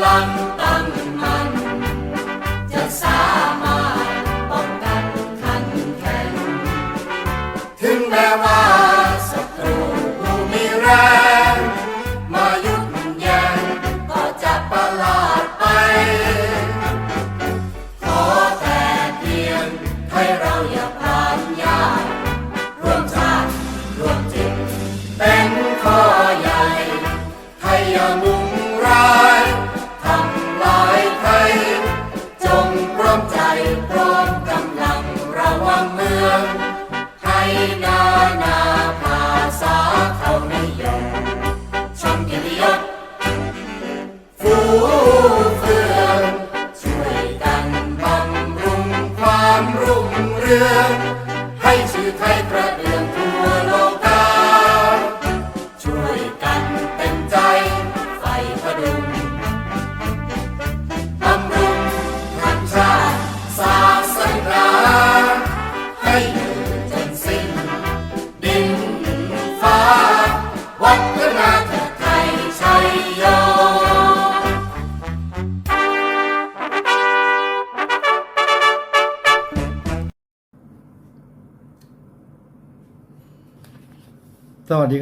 ำลัง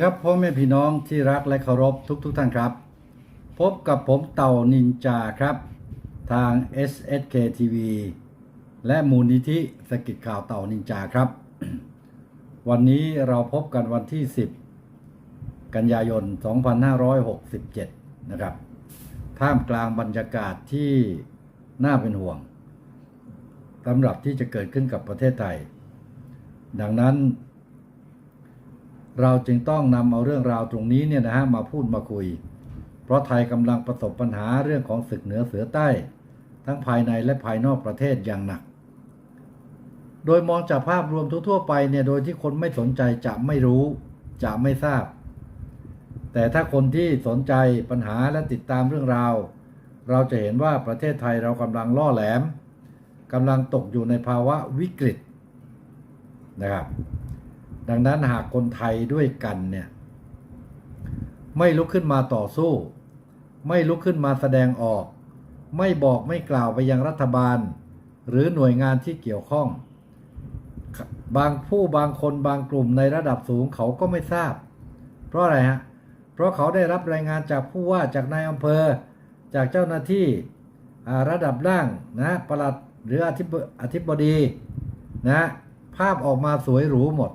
ครับพ่อแม่พี่น้องที่รักและเคารพทุกทุกท่านครับ พบกับผมเต่านินจาครับ ทาง SSK TV และมูลนิธิสกิจข่าวเต่านินจาครับ วันนี้เราพบกันวันที่ 10 กันยายน 2567 นะครับ ท่ามกลางบรรยากาศที่น่าเป็นห่วงสำหรับที่จะเกิดขึ้นกับประเทศไทย ดังนั้น เราจึงต้องนำเอาเรื่องราวตรงนี้เนี่ยนะฮะมาพูดมาคุย เพราะไทยกำลังประสบปัญหาเรื่องของศึกเหนือเสือใต้ ทั้งภายในและภายนอกประเทศอย่างหนัก โดยมองจากภาพรวมทั่วๆไปเนี่ยโดยที่คนไม่สนใจจะไม่รู้ จะไม่ทราบ แต่ถ้าคนที่สนใจปัญหาและติดตามเรื่องราว เราจะเห็นว่าประเทศไทยเรากำลังล่อแหลมกำลังตกอยู่ในภาวะวิกฤตนะครับ ดังนั้นหากคนไทยด้วยกันเนี่ยไม่ลุกขึ้นมาต่อสู้ ไม่ลุกขึ้นมาแสดงออก ไม่บอกไม่กล่าวไปยังรัฐบาล หรือหน่วยงานที่เกี่ยวข้อง บางผู้บางคนบางกลุ่มในระดับสูงเขาก็ไม่ทราบ เพราะอะไรฮะเพราะเขาได้รับรายงานจากผู้ว่าจากนายอำเภอ จากเจ้าหน้าที่ระดับล่างนะประหลัดหรืออธิบอธิบดีนะภาพออกมาสวยหรูหมด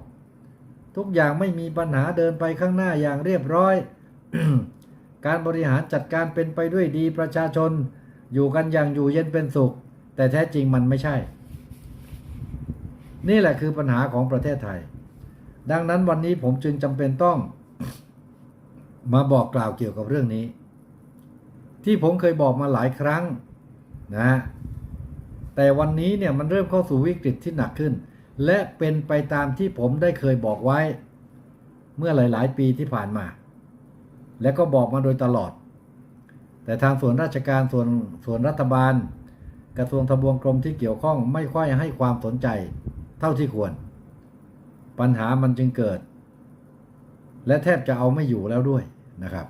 ทุกอย่างไม่มีปัญหาเดินไปข้างหน้าอย่างเรียบร้อย การบริหารจัดการเป็นไปด้วยดีประชาชน อยู่กันอย่างอยู่เย็นเป็นสุข แต่แท้จริงมันไม่ใช่ นี่แหละคือปัญหาของประเทศไทย ดังนั้นวันนี้ผมจึงจำเป็นต้อง มาบอกกล่าวเกี่ยวกับเรื่องนี้ ที่ผมเคยบอกมาหลายครั้งนะแต่วันนี้เนี่ยมันเริ่มเข้าสู่วิกฤตที่หนักขึ้น และเป็นไปตามที่ผมได้เคยบอกไว้ เมื่อหลาย ๆ ปีที่ผ่านมา และก็บอกมาโดยตลอด แต่ทางส่วนราชการส่วนส่วนรัฐบาล กระทรวงทบวงกรมที่เกี่ยวข้องไม่ค่อยให้ความสนใจเท่าที่ควร ปัญหามันจึงเกิด และแทบจะเอาไม่อยู่แล้วด้วยนะครับ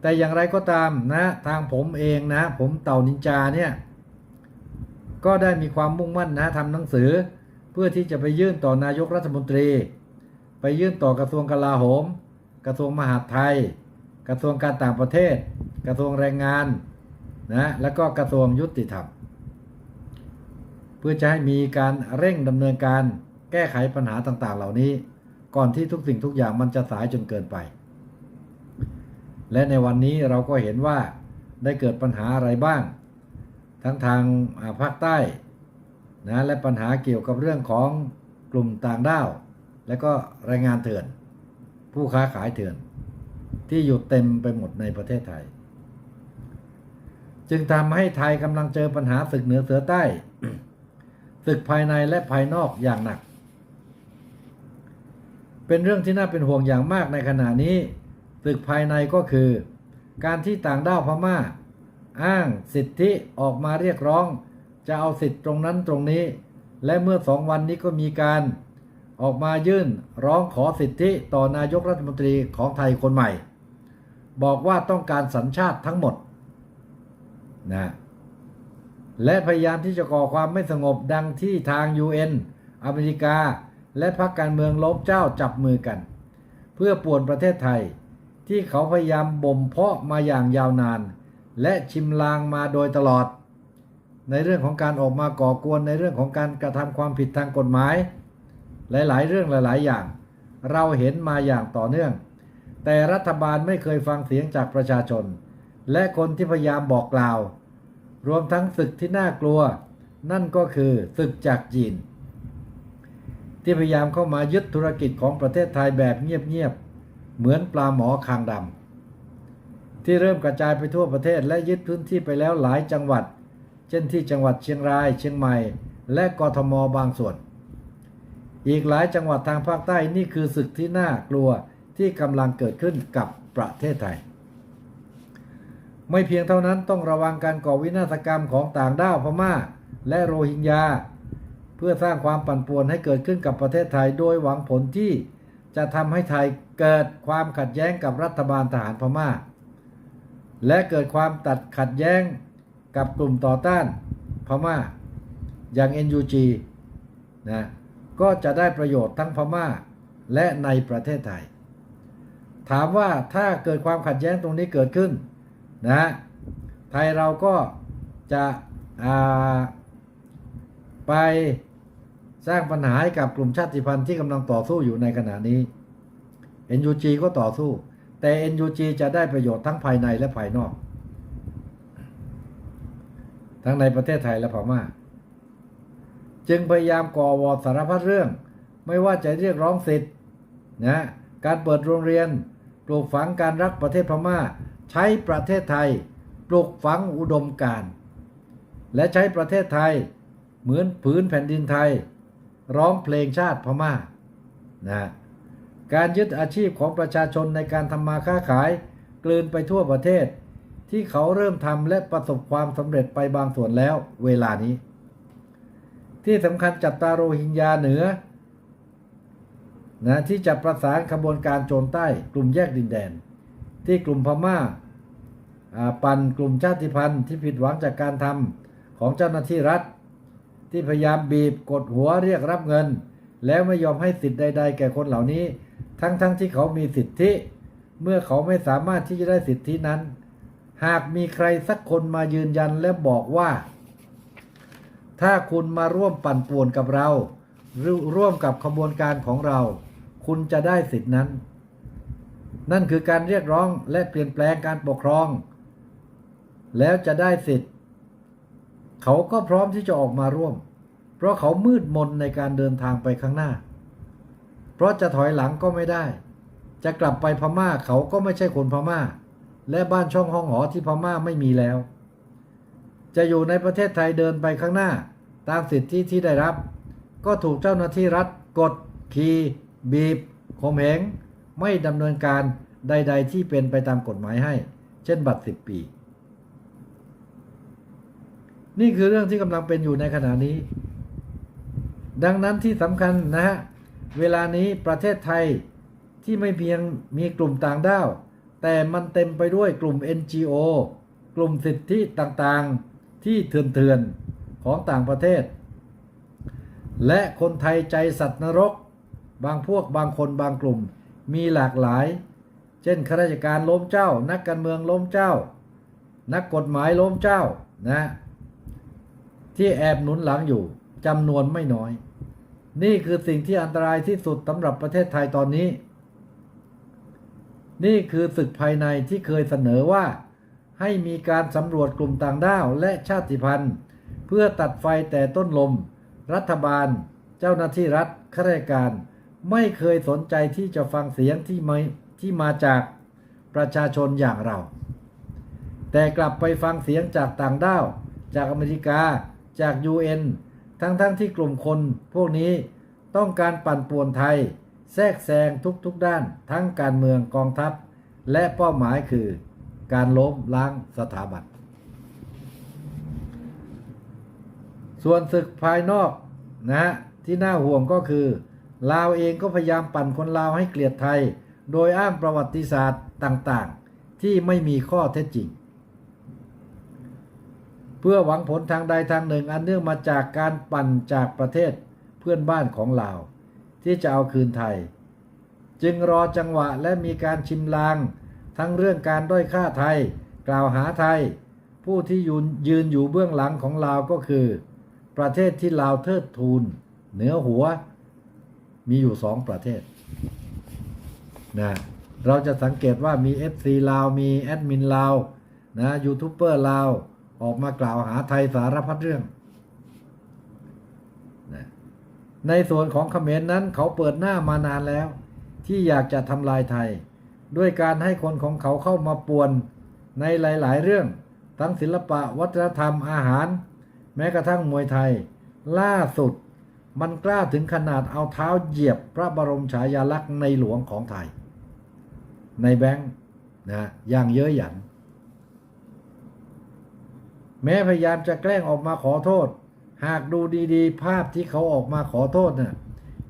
แต่อย่างไรก็ตามนะทางผมเองนะ ผมเต่านินจาเนี่ยก็ได้มีความมุ่งมั่นนะทำหนังสือ พื่อที่จะไปยื่นต่อนายกรัฐมนตรี ไปยื่นต่อกระทรวงกลาโหม กระทรวงมหาดไทย กระทรวงการต่างประเทศ กระทรวงแรงงานนะแล้วก็กระทรวงยุติธรรม เพื่อจะให้มีการเร่งดำเนินการแก้ไขปัญหาต่างๆ เหล่านี้ ก่อนที่ทุกสิ่งทุกอย่างมันจะสายจนเกินไป และในวันนี้เราก็เห็นว่าได้เกิดปัญหาอะไรบ้าง ทั้งทางภาคใต้ นะและปัญหาเกี่ยวกับเรื่องของกลุ่มต่างด้าว และก็แรงงานเถื่อน ผู้ค้าขายเถื่อน ที่อยู่เต็มไปหมดในประเทศไทย จึงทำให้ไทยกำลังเจอปัญหาศึกเหนือเสือใต้ศึกภายในและภายนอกอย่างหนัก เป็นเรื่องที่น่าเป็นห่วงอย่างมากในขณะนี้ศึกภายในก็คือ การที่ต่างด้าวพม่า อ้างสิทธิออกมาเรียกร้อง จะเอาสิทธิ์ตรงนั้นตรงนี้ และเมื่อสองวันนี้ก็มีการออกมายื่นร้องขอสิทธิต่อนายกรัฐมนตรีของไทยคนใหม่ บอกว่าต้องการสัญชาติทั้งหมดนะและพยายามที่จะก่อความไม่สงบดังที่ทาง UN อเมริกา และพรรคการเมืองล้มเจ้าจับมือกัน เพื่อป่วนประเทศไทย ที่เขาพยายามบ่มเพาะมาอย่างยาวนาน และชิมลางมาโดยตลอด ในเรื่องของการออกมาก่อกวนในเรื่องของการกระทำความผิดทางกฎหมาย หลาย ๆ เรื่องหลาย ๆ อย่าง เราเห็นมาอย่างต่อเนื่อง แต่รัฐบาลไม่เคยฟังเสียงจากประชาชน และคนที่พยายามบอกกล่าว รวมทั้งศึกที่น่ากลัว นั่นก็คือศึกจากจีน ที่พยายามเข้ามายึดธุรกิจของประเทศไทยแบบเงียบ ๆ เหมือนปลาหมอคางดำที่เริ่มกระจายไปทั่วประเทศและยึดพื้นที่ไปแล้วหลายจังหวัด เช่นที่จังหวัดเชียงราย เชียงใหม่ และกทมบางส่วน อีกหลายจังหวัดทางภาคใต้นี่คือศึกที่น่ากลัวที่กำลังเกิดขึ้นกับประเทศไทย ไม่เพียงเท่านั้นต้องระวังการก่อวินาศกรรมของต่างด้าวพม่า และโรฮิงญา เพื่อสร้างความปั่นป่วนให้เกิดขึ้นกับประเทศไทยโดยหวังผลที่จะทำให้ไทยเกิดความขัดแย้งกับรัฐบาลทหารพม่า และเกิดความตัดขัดแย้ง กับกลุ่มต่อต้านพม่าอย่าง NUG นะก็จะได้ประโยชน์ทั้งพม่าและในประเทศไทย ถามว่าถ้าเกิดความขัดแย้งตรงนี้เกิดขึ้นนะไทยเราก็จะาไปสร้างปัญหาให้กับกลุ่มชาติพันธุ์ที่กำลังต่อสู้อยู่ในขณะนี้ NUG ก็ต่อสู้ แต่ NUG จะได้ประโยชน์ทั้งภายในและภายนอก ทั้งในประเทศไทยและพม่า จึงพยายามก่อวอร์ดสารพัดเรื่อง ไม่ว่าจะเรียกร้องสิทธิ์นะการเปิดโรงเรียน ปลูกฝังการรักประเทศพม่า ใช้ประเทศไทย ปลูกฝังอุดมการณ์และใช้ประเทศไทย เหมือนผืนแผ่นดินไทย ร้องเพลงชาติพม่านะการยึดอาชีพของประชาชนในการทำมาค้าขายกลืนไปทั่วประเทศ ที่เขาเริ่มทำและประสบความสำเร็จไปบางส่วนแล้วเวลานี้ ที่สำคัญจับตาโรฮิงญาเหนือนะที่จะประสานขบวนการโจรใต้กลุ่มแยกดินแดน ที่กลุ่มพม่าอ่าปันกลุ่มชาติพันธุ์ที่ผิดหวังจากการทำของเจ้าหน้าที่รัฐ ที่พยายามบีบกดหัวเรียกรับเงิน แล้วไม่ยอมให้สิทธิ์ใด ๆ แก่คนเหล่านี้ ทั้งๆทที่เขามีสิทธิ เมื่อเขาไม่สามารถที่จะได้สิทธินั้น หากมีใครสักคนมายืนยันและบอกว่า ถ้าคุณมาร่วมปั่นป่วนกับเราหรือร่วมกับขบวนการของเรา คุณจะได้สิทธินั้น นั่นคือการเรียกร้องและเปลี่ยนแปลงการปกครอง แล้วจะได้สิทธิ์ เขาก็พร้อมที่จะออกมาร่วม เพราะเขามืดมนในการเดินทางไปข้างหน้า เพราะจะถอยหลังก็ไม่ได้ จะกลับไปพม่าเขาก็ไม่ใช่คนพม่า และบ้านช่องห้องหอที่พม่าไม่มีแล้ว จะอยู่ในประเทศไทยเดินไปข้างหน้า ตามสิทธิที่ได้รับ ก็ถูกเจ้าหน้าที่รัฐกด ขี่บีบข่มเหงไม่ดำเนินการใด ๆ ที่เป็นไปตามกฎหมายให้ เช่นบัตร 10 ปี นี่คือเรื่องที่กำลังเป็นอยู่ในขณะนี้ ดังนั้นที่สำคัญนะฮะ เวลานี้ประเทศไทยที่ไม่เพียงมีกลุ่มต่างด้าว แต่มันเต็มไปด้วยกลุ่ม NGO กลุ่มสิทธิต่างๆที่เถื่อนๆของต่างประเทศ และคนไทยใจสัตว์นรก บางพวกบางคนบางกลุ่มมีหลากหลาย เช่นข้าราชการล้มเจ้า นักการเมืองล้มเจ้า นักกฎหมายล้มเจ้านะที่แอบหนุนหลังอยู่จำนวนไม่น้อย นี่คือสิ่งที่อันตรายที่สุดสำหรับประเทศไทยตอนนี้ นี่คือศึกภายในที่เคยเสนอว่า ให้มีการสำรวจกลุ่มต่างด้าวและชาติพันธุ์ เพื่อตัดไฟแต่ต้นลม รัฐบาล เจ้าหน้าที่รัฐข้าราชการ ไม่เคยสนใจที่จะฟังเสียงที่ไม่ที่มาจากประชาชนอย่างเรา แต่กลับไปฟังเสียงจากต่างด้าว จากอเมริกา จาก UN ทั้งๆทที่กลุ่มคนพวกนี้ต้องการปั่นป่วนไทย แทรกแซงทุกๆด้าน ทั้งการเมืองกองทัพ และเป้าหมายคือการล้มล้างสถาบัน ส่วนศึกภายนอกนะฮะที่น่าห่วงก็คือลาวเองก็พยายามปั่นคนลาวให้เกลียดไทย โดยอ้างประวัติศาสตร์ต่างๆ ที่ไม่มีข้อเท็จจริง เพื่อหวังผลทางใดทางหนึ่งอันเนื่องมาจากการปั่นจากประเทศเพื่อนบ้านของลาว ที่จะเอาคืนไทย จึงรอจังหวะและมีการชิมลาง ทั้งเรื่องการด้อยค่าไทย กล่าวหาไทย ผู้ที่ยืนยืนอยู่เบื้องหลังของลาวก็คือ ประเทศที่ลาวเทิดทูนเหนือหัว มีอยู่สองประเทศนะเราจะสังเกตว่ามี FC ลาวมีแอดมินลาวนะยูทูบเบอร์ลาวออกมากล่าวหาไทยสารพัดเรื่องนะ ในส่วนของเขมรนนั้นเขาเปิดหน้ามานานแล้ว ที่อยากจะทำลายไทย ด้วยการให้คนของเขาเข้ามาป่วน ในหลาย ๆ เรื่อง ทั้งศิลปะวัฒนธรรมอาหาร แม้กระทั่งมวยไทย ล่าสุด มันกล้าถึงขนาดเอาเท้าเหยียบพระบรมฉายาลักษณ์ในหลวงของไทย ในแบงค์นะอย่างเย้ยหยัน แม้พยายามจะแกล้งออกมาขอโทษ หากดูดีๆ ภาพที่เขาออกมาขอโทษน่ะ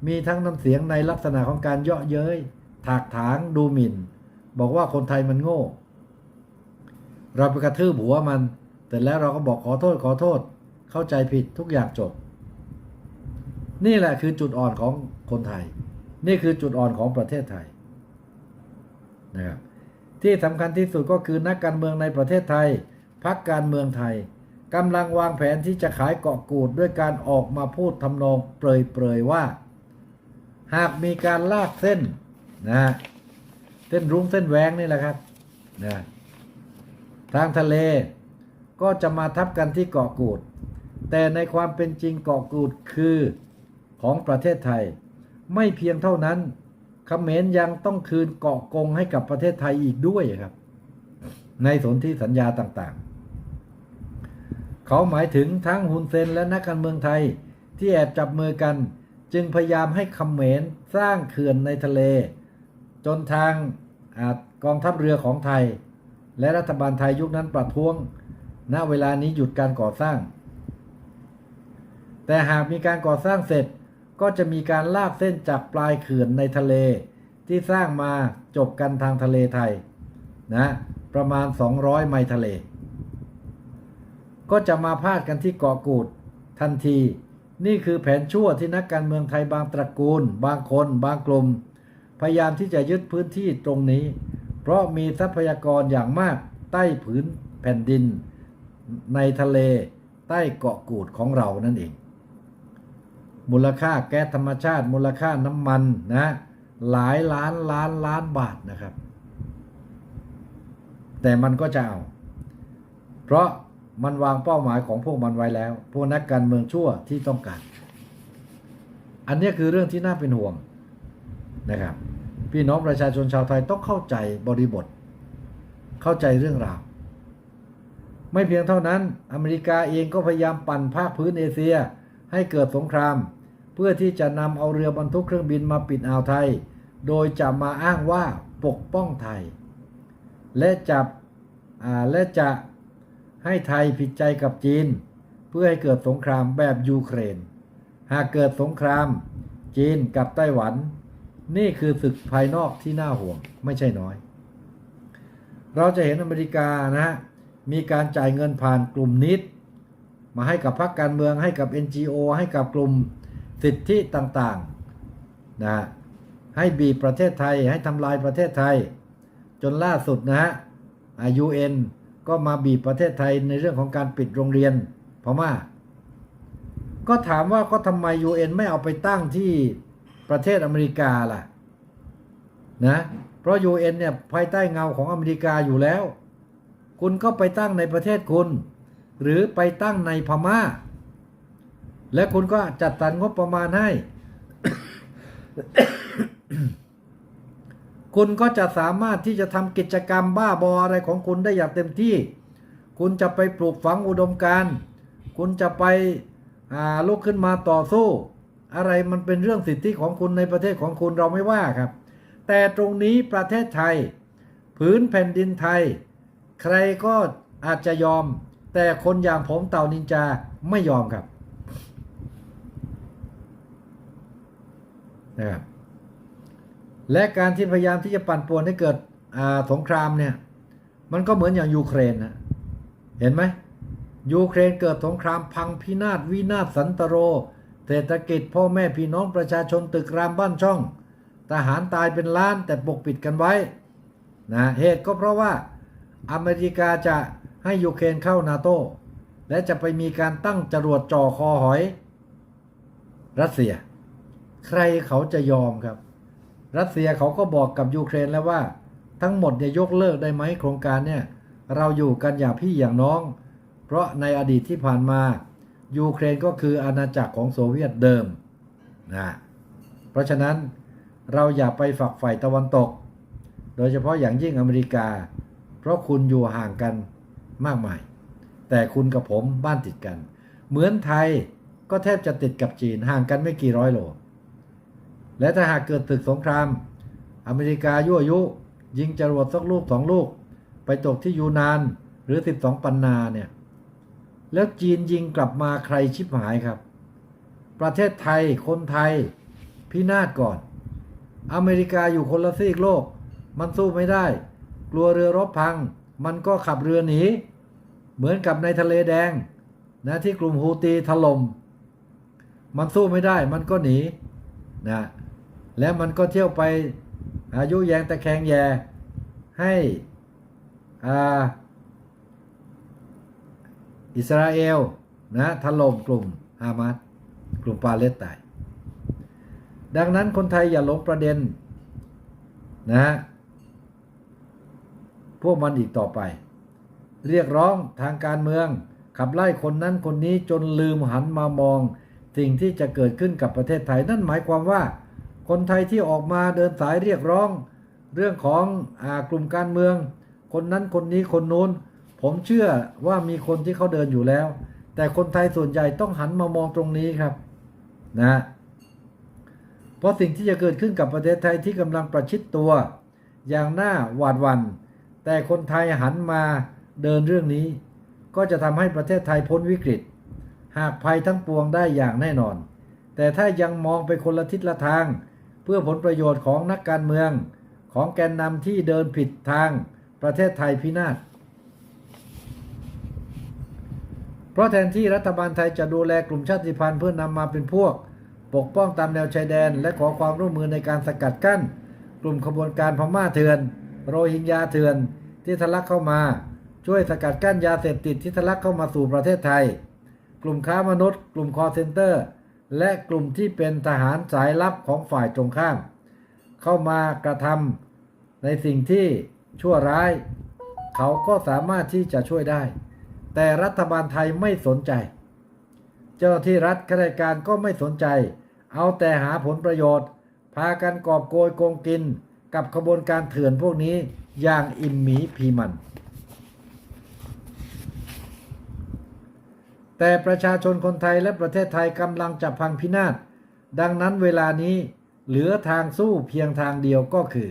มีทั้งน้ำเสียงในลักษณะของการเยาะเย้ย ถากถางดูหมิ่น บอกว่าคนไทยมันโง่ เราไปกระทืบหัวมัน แต่แล้วเราก็บอกขอโทษขอโทษ เข้าใจผิดทุกอย่างจบ นี่แหละคือจุดอ่อนของคนไทย นี่คือจุดอ่อนของประเทศไทยนะครับที่สำคัญที่สุดก็คือนักการเมืองในประเทศไทยพักการเมืองไทย กำลังวางแผนที่จะขายเกาะกูดด้วยการออกมาพูดทำนองเปรยๆว่า หากมีการลากเส้นนะเส้นรุ้งเส้นแหวงนี่แหละครับนะทางทะเลก็จะมาทับกันที่เกาะกูด แต่ในความเป็นจริงเกาะกูดคือของประเทศไทย ไม่เพียงเท่านั้นเขมรยังต้องคืนเกาะกงให้กับประเทศไทยอีกด้วยครับ ในสนธิสัญญาต่างๆ เขาหมายถึงทั้งฮุนเซนและนักการเมืองไทย ที่แอบจับมือกัน จึงพยายามให้คำเขมรสร้างเขื่อนในทะเล จนทางอากองทัพเรือของไทย และรัฐบาลไทยยุคนั้นประท้วง ณเวลานี้หยุดการก่อสร้าง แต่หากมีการก่อสร้างเสร็จก็จะมีการลากเส้นจากปลายเขื่อนในทะเล ที่สร้างมาจบกันทางทะเลไทยนะประมาณ 200 ไมล์ทะเล ก็จะมาพาดกันที่เกาะกูดทันที นี่คือแผนชั่วที่นักการเมืองไทยบางตระกูล บางคน บางกลุ่ม พยายามที่จะยึดพื้นที่ตรงนี้ เพราะมีทรัพยากรอย่างมากใต้ผืนแผ่นดิน ในทะเล ใต้เกาะกูดของเรานั่นเอง มูลค่าแก๊สธรรมชาติ มูลค่าน้ำมันนะ หลายล้านล้านล้านบาทนะครับ แต่มันก็จะเอา เพราะ มันวางเป้าหมายของพวกมันไว้แล้ว พวกนักการเมืองชั่วที่ต้องการ อันนี้คือเรื่องที่น่าเป็นห่วงนะครับ พี่น้องประชาชนชาวไทยต้องเข้าใจบริบท เข้าใจเรื่องราว ไม่เพียงเท่านั้น อเมริกาเองก็พยายามปั่นภาคพื้นเอเชียให้เกิดสงคราม เพื่อที่จะนำเอาเรือบรรทุกเครื่องบินมาปิดอ่าวไทย โดยจะมาอ้างว่าปกป้องไทย และจับอ่าและจะ ให้ไทยผิดใจกับจีน เพื่อให้เกิดสงครามแบบยูเครน หากเกิดสงคราม จีนกับไต้หวัน นี่คือศึกภายนอกที่น่าห่วงไม่ใช่น้อย เราจะเห็นอเมริกานะฮะมีการจ่ายเงินผ่านกลุ่มนิดมาให้กับพรรคการเมืองให้กับ NGO ให้กับกลุ่มสิทธิต่างๆนะให้บีประเทศไทยให้ทำลายประเทศไทย จนล่าสุดนะฮะยูเอ็น ก็มาบีบประเทศไทยในเรื่องของการปิดโรงเรียนพม่า ก็ถามว่าก็ทำไม UN ไม่เอาไปตั้งที่ประเทศอเมริกาล่ะนะเพราะ UN เนี่ยภายใต้เงาของอเมริกาอยู่แล้ว คุณก็ไปตั้งในประเทศคุณ หรือไปตั้งในพม่า และคุณก็จัดสรรงบประมาณให้ คุณก็จะสามารถที่จะทำกิจกรรมบ้าบออะไรของคุณได้อย่างเต็มที่ คุณจะไปปลูกฝังอุดมการณ์คุณจะไปลุกขึ้นมาต่อสู้ อะไรมันเป็นเรื่องสิทธิของคุณในประเทศของคุณเราไม่ว่าครับ แต่ตรงนี้ประเทศไทย ผืนแผ่นดินไทย ใครก็อาจจะยอม แต่คนอย่างผมเต่านินจาไม่ยอมครับนะครับ และการที่พยายามที่จะปั่นป่วนให้เกิดสงครามเนี่ย มันก็เหมือนอย่างยูเครนนะเห็นไหมยูเครนเกิดสงครามพังพินาศวินาศสันตโร เศรษฐกิจพ่อแม่พี่น้องประชาชนตึกรามบ้านช่อง ทหารตายเป็นล้านแต่ปกปิดกันไว้นะเหตุก็เพราะว่าอเมริกาจะให้ยูเครนเข้านาโตและจะไปมีการตั้งจรวดจ่อคอหอย รัสเซีย ใครเขาจะยอมครับ รัสเซียเขาก็บอกกับยูเครนแล้วว่า ทั้งหมดเนี่ยยกเลิกได้ไหมโครงการเนี่ยเราอยู่กันอย่างพี่อย่างน้อง เพราะในอดีตที่ผ่านมายูเครนก็คืออาณาจักรของโซเวียตเดิมนะเพราะฉะนั้นเราอย่าไปฝักใฝ่ตะวันตก โดยเฉพาะอย่างยิ่งอเมริกา เพราะคุณอยู่ห่างกันมากมาย แต่คุณกับผมบ้านติดกัน เหมือนไทยก็แทบจะติดกับจีนห่างกันไม่กี่ร้อยโล และถ้าหากเกิดศึกสงคราม อเมริกายั่วยุ ยิงจรวดสักลูกสองลูก ไปตกที่ยูนานหรือ12ปันนาเนี่ย แล้วจีนยิงกลับมาใครชิบหายครับ ประเทศไทยคนไทย พินาศก่อน อเมริกาอยู่คนละซีกโลก มันสู้ไม่ได้ กลัวเรือรบพัง มันก็ขับเรือหนี เหมือนกับในทะเลแดง นะที่กลุ่มฮูตีถล่มมันสู้ไม่ได้มันก็หนีนะ แล้วมันก็เที่ยวไปอายุแยงตะแคงแยให้อ,อิสราเอลนะถล่มกลุ่มฮามาสกลุ่มปาเลสไตน์ดังนั้นคนไทยอย่าหลงประเด็นนะฮะพวกมันอีกต่อไป เรียกร้องทางการเมือง ขับไล่คนนั้นคนนี้จนลืมหันมามอง สิ่งที่จะเกิดขึ้นกับประเทศไทย นั่นหมายความว่า คนไทยที่ออกมาเดินสายเรียกร้อง เรื่องของอกลุ่มการเมือง คนนั้นคนนี้คนนู้น ผมเชื่อว่ามีคนที่เขาเดินอยู่แล้ว แต่คนไทยส่วนใหญ่ต้องหันมามองตรงนี้ครับนะเพราะสิ่งที่จะเกิดขึ้นกับประเทศไทยที่กำลังประชิดตัว อย่างหน่าหวาดหวั่นแต่คนไทยหันมาเดินเรื่องนี้ ก็จะทำให้ประเทศไทยพ้นวิกฤต หากภัยทั้งปวงได้อย่างแน่นอน แต่ถ้ายังมองไปคนละทิศละทาง เพื่อผลประโยชน์ของนักการเมืองของแกนนำที่เดินผิดทางประเทศไทยพินาศ เพราะแทนที่รัฐบาลไทยจะดูแลกลุ่มชาติพันธุ์เพื่อนำมาเป็นพวก ปกป้องตามแนวชายแดน และขอความร่วมมือในการสกัดกั้น กลุ่มขบวนการพม่าเถื่อน โรฮิงญาเถื่อน ที่ทะลักเข้ามา ช่วยสกัดกั้นยาเสพติดที่ทะลักเข้ามาสู่ประเทศไทย กลุ่มค้ามนุษย์ กลุ่มคอร์เซนเตอร์ และกลุ่มที่เป็นทหารสายลับของฝ่ายตรงข้าม เข้ามากระทำในสิ่งที่ชั่วร้าย เขาก็สามารถที่จะช่วยได้ แต่รัฐบาลไทยไม่สนใจ เจ้าหน้าที่รัฐข้าราชการก็ไม่สนใจ เอาแต่หาผลประโยชน์ พากันกอบโกยโกงกินกับขบวนการเถื่อนพวกนี้อย่างอิ่มหมีพีมัน แต่ประชาชนคนไทยและประเทศไทยกำลังจะพังพินาศ ดังนั้นเวลานี้เหลือทางสู้เพียงทางเดียวก็คือ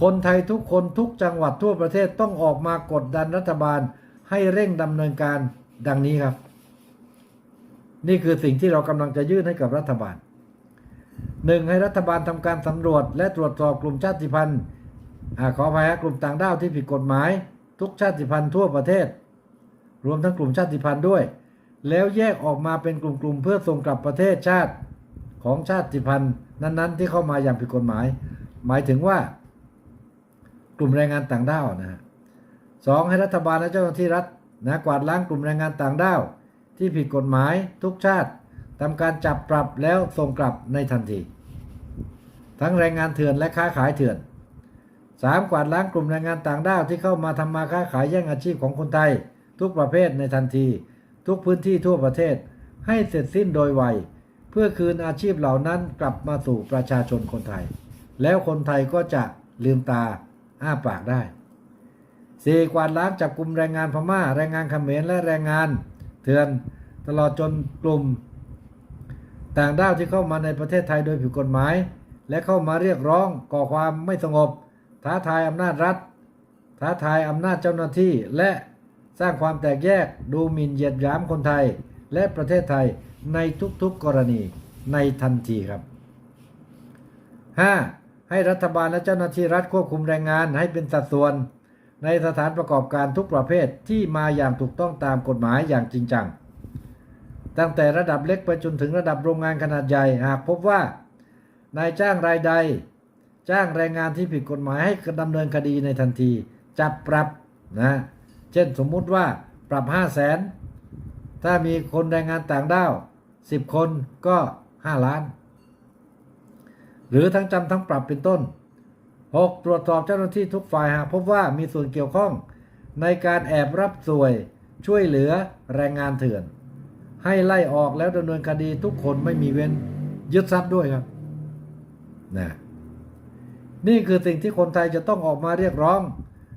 คนไทยทุกคนทุกจังหวัดทั่วประเทศต้องออกมากดดันรัฐบาลให้เร่งดำเนินการดังนี้ครับ นี่คือสิ่งที่เรากำลังจะยื่นให้กับรัฐบาลหนึ่งให้รัฐบาลทำการสำรวจและตรวจสอบกลุ่มชาติพันธุ์อขออภัยกลุ่มต่างด้าวที่ผิดกฎหมาย ทุกชาติพันธุ์ทั่วประเทศ รวมทั้งกลุ่มชาติพันธุ์ด้วย แล้วแยกออกมาเป็นกลุ่มๆเพื่อส่งกลับประเทศชาติของชาติพันธุ์นั้น ๆ ที่เข้ามาอย่างผิดกฎหมาย หมายถึงว่ากลุ่มแรงงานต่างด้าวนะฮะสองให้รัฐบาลและเจ้าหน้าที่รัฐนะกวาดล้างกลุ่มแรงงานต่างด้าว ที่ผิดกฎหมายทุกชาติทำการจับปรับแล้วส่งกลับในทันที ทั้งแรงงานเถื่อนและค้าขายเถื่อนสามกวาดล้างกลุ่มแรงงานต่างด้าวที่เข้ามาทำมาค้าขายแย่งอาชีพของคนไทย ทุกประเภทในทันที ทุกพื้นที่ทั่วประเทศ ให้เสร็จสิ้นโดยไว เพื่อคืนอาชีพเหล่านั้นกลับมาสู่ประชาชนคนไทย แล้วคนไทยก็จะลืมตาอ้าปากได้สี่กวาดล้างจับกลุ่มแรงงานพม่า แรงงานเขมรและแรงงานเถื่อนตลอดจนกลุ่ม ต่างด้าวที่เข้ามาในประเทศไทยโดยผิดกฎหมาย และเข้ามาเรียกร้องก่อความไม่สงบ ท้าทายอำนาจรัฐ ท้าทายอำนาจเจ้าหน้าที่และ สร้างความแตกแยกดูหมิ่นเหยียดหยามคนไทย และประเทศไทยในทุกๆกรณีในทันทีครับ 5. ให้รัฐบาลและเจ้าหน้าที่รัฐควบคุมแรงงานให้เป็นสัดส่วน ในสถานประกอบการทุกประเภทที่มาอย่างถูกต้องตามกฎหมายอย่างจริงจัง ตั้งแต่ระดับเล็กไปจนถึงระดับโรงงานขนาดใหญ่หากพบว่านายจ้างรายใด จ้างแรงงานที่ผิดกฎหมายให้ดำเนินคดีในทันที จับปรับนะ เช่นสมมุติว่าปรับ 5 0 0แสนถ้ามีคนแรงงานต่างด้าว 10 คนก็ 5 ล้าน หรือทั้งจำทั้งปรับเป็นต้น 6. ตรวจสอบเจ้าหน้าที่ทุกฝ่ายหากพบว่ามีส่วนเกี่ยวข้อง ในการแอบรับสวยช่วยเหลือแรงงานเถื่อน ให้ไล่ออกแล้วดำเนินคดีทุกคนไม่มีเว้นยึดทรัพย์ด้วยครับนะนี่คือสิ่งที่คนไทยจะต้องออกมาเรียกร้อง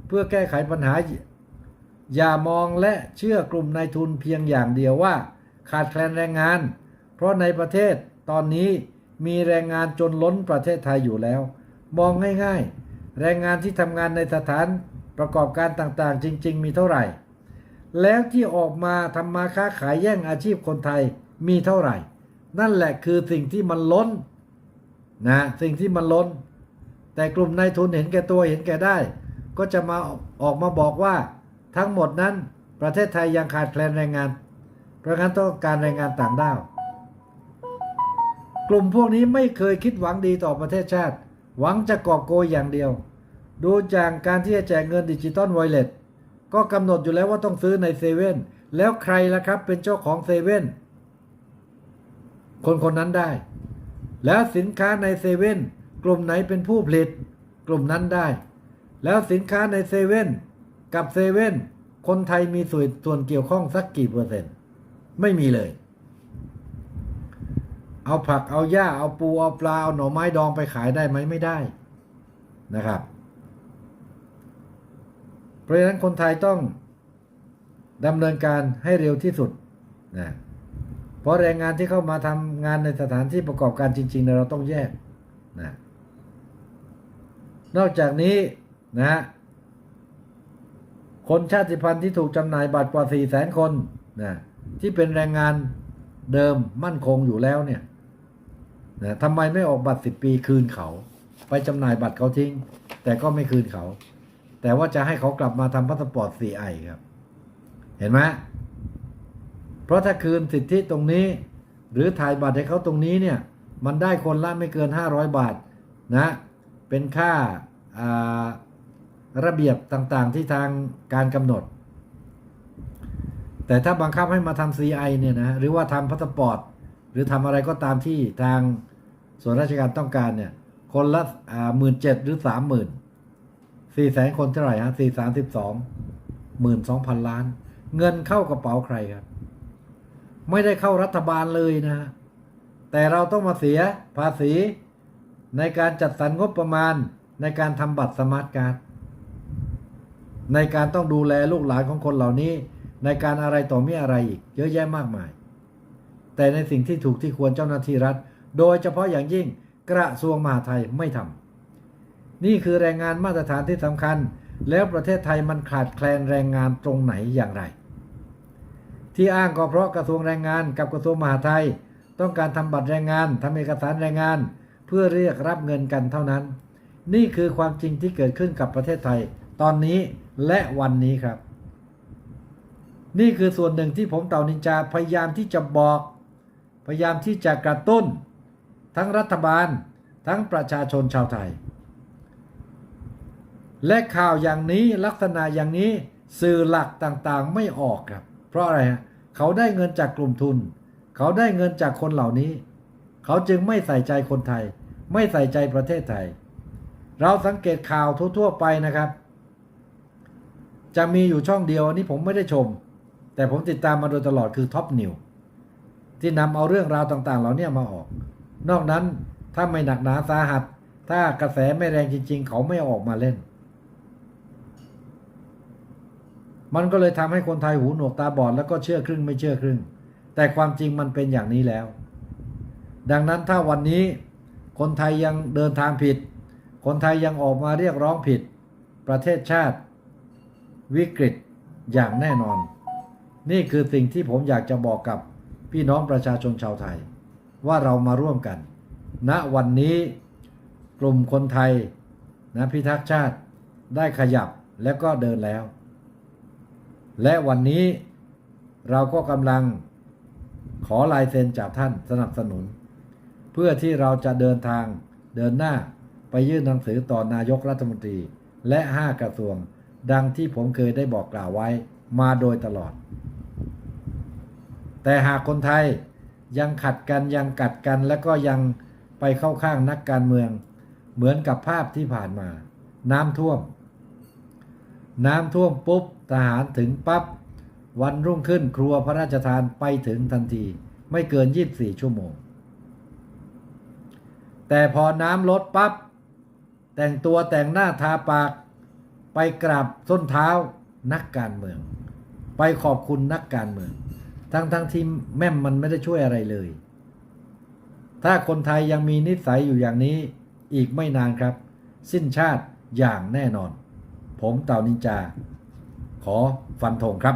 เพื่อแก้ไขปัญหา อย่ามองและเชื่อกลุ่มนายทุนเพียงอย่างเดียวว่า ขาดแคลนแรงงาน เพราะในประเทศตอนนี้มีแรงงานจนล้นประเทศไทยอยู่แล้ว มองง่ายๆ แรงงานที่ทำงานในสถานประกอบการต่างๆ จริง ๆ มีเท่าไหร่ แล้วที่ออกมาทำมาค้าขายแย่งอาชีพคนไทยมีเท่าไหร่ นั่นแหละคือสิ่งที่มันล้นนะสิ่งที่มันล้น แต่กลุ่มนายทุนเห็นแก่ตัวเห็นแก่ได้ ก็จะมาออกมาบอกว่า ทั้งหมดนั้นประเทศไทยยังขาดแคลนแรงงาน เพราะงั้นต้องการแรงงานต่างด้าว กลุ่มพวกนี้ไม่เคยคิดหวังดีต่อประเทศชาติ หวังจะกอบโกยอย่างเดียว ดูจากการที่จะแจกเงินดิจิตอลไวเลตก็กำหนดอยู่แล้วว่าต้องซื้อในเซเว่นแล้วใครล่ะครับเป็นเจ้าของเซเว่นคนคนนั้นได้ แล้วสินค้าในเซเว่นกลุ่มไหนเป็นผู้ผลิต กลุ่มนั้นได้ แล้วสินค้าในเซเว่น กับเซเว่นคนไทยมีส่วนส่วนเกี่ยวข้องสักกี่เปอร์เซ็นต์ ไม่มีเลย เอาผักเอาหญ้าเอาปูเอาปลาเอาหน่อไม้ดองไปขายได้ไหมไม่ได้นะครับ เพราะฉะนั้นคนไทยต้องดำเนินการให้เร็วที่สุดนะเพราะแรงงานที่เข้ามาทำงานในสถานที่ประกอบการจริงๆเนี่ยเราต้องแยกนะนอกจากนี้นะฮะ คนชาติพันธุ์ที่ถูกจำหน่ายบัตรกว่า4 0 0แสนคนนะที่เป็นแรงงานเดิมมั่นคงอยู่แล้วเนี่ยนะทำไมไม่ออกบัตร 10 ปีคืนเขา ไปจำหน่ายบัตรเขาทิ้ง แต่ก็ไม่คืนเขา แต่ว่าจะให้เขากลับมาทำพาสปอร์ต 4i ครับ เห็นไหมเพราะถ้าคืนสิทธิตรงนี้ หรือถ่ายบัตรให้เขาตรงนี้เนี่ย มันได้คนละไม่เกิน 500 บาทนะ เป็นค่าอ่า ระเบียบต่างๆที่ทางการกำหนด แต่ถ้าบังคับให้มาทำ CI เนี่ยนะหรือว่าทำพาสปอร์ตหรือทำอะไรก็ตามที่ทางส่วนราชการต้องการเนี่ย คนละหมื่นเจ็ดหรือสามหมื่นสี่แสนคนเท่าไหร่ฮะสี่สามสิบสองหมื่นสองพันล้าน เงินเข้ากระเป๋าใครครับ ไม่ได้เข้ารัฐบาลเลยนะ แต่เราต้องมาเสียภาษีในการจัดสรรงบประมาณในการทำบัตรสมาร์ทการ์ด ในการต้องดูแลลูกหลานของคนเหล่านี้ ในการอะไรต่อมีอะไรอีก เยอะแยะมากมาย แต่ในสิ่งที่ถูกที่ควรเจ้าหน้าที่รัฐ โดยเฉพาะอย่างยิ่งกระทรวงมหาดไทยไม่ทำนี่คือแรงงานมาตรฐานที่สำคัญ แล้วประเทศไทยมันขาดแคลนแรงงานตรงไหนอย่างไร ที่อ้างก็เพราะกระทรวงแรงงานกับกระทรวงมหาดไทย ต้องการทำบัตรแรงงานทำเอกสารแรงงาน เพื่อเรียกรับเงินกันเท่านั้น นี่คือความจริงที่เกิดขึ้นกับประเทศไทย ตอนนี้ และวันนี้ครับ นี่คือส่วนหนึ่งที่ผมเต่านินจาพยายามที่จะบอก พยายามที่จะกระตุ้น ทั้งรัฐบาลทั้งประชาชนชาวไทย และข่าวอย่างนี้ลักษณะอย่างนี้สื่อหลักต่างๆไม่ออกครับ เพราะอะไรฮะเขาได้เงินจากกลุ่มทุน เขาได้เงินจากคนเหล่านี้ เขาจึงไม่ใส่ใจคนไทย ไม่ใส่ใจประเทศไทย เราสังเกตข่าวทั่วๆไปนะครับ จะมีอยู่ช่องเดียวอันนี้ผมไม่ได้ชม แต่ผมติดตามมาโดยตลอดคือท็อปนิวที่นำเอาเรื่องราวต่างๆ เหล่านี้มาออก นอกนั้นถ้าไม่หนักหนาสาหัส ถ้ากระแสไม่แรงจริง ๆ เขาไม่ออกมาเล่น มันก็เลยทำให้คนไทยหูหนวกตาบอดแล้วก็เชื่อครึ่งไม่เชื่อครึ่ง แต่ความจริงมันเป็นอย่างนี้แล้ว ดังนั้นถ้าวันนี้คนไทยยังเดินทางผิด คนไทยยังออกมาเรียกร้องผิด ประเทศชาติ วิกฤตอย่างแน่นอน นี่คือสิ่งที่ผมอยากจะบอกกับพี่น้องประชาชนชาวไทย ว่าเรามาร่วมกันณวันนี้กลุ่มคนไทยนะพิทักษ์ชาติได้ขยับแล้วก็เดินแล้ว และวันนี้เราก็กำลังขอลายเซ็นจากท่านสนับสนุน เพื่อที่เราจะเดินทางเดินหน้าไปยื่นหนังสือต่อนายกรัฐมนตรีและ 5 กระทรวง ดังที่ผมเคยได้บอกกล่าวไว้มาโดยตลอด แต่หากคนไทยยังขัดกันยังกัดกันและก็ยังไปเข้าข้างนักการเมือง เหมือนกับภาพที่ผ่านมา น้ำท่วม น้ำท่วมปุ๊บทหารถึงปั๊บวันรุ่งขึ้นครัวพระราชทานไปถึงทันที ไม่เกิน 24 ชั่วโมง แต่พอน้ำลดปั๊บแต่งตัวแต่งหน้าทาปาก ไปกราบส้นเท้านักการเมือง ไปขอบคุณนักการเมือง ทั้งทั้งที่แม่มมันไม่ได้ช่วยอะไรเลย ถ้าคนไทยยังมีนิสัยอยู่อย่างนี้อีกไม่นานครับ สิ้นชาติอย่างแน่นอน ผมเต่านินจา ขอฟันธงครับ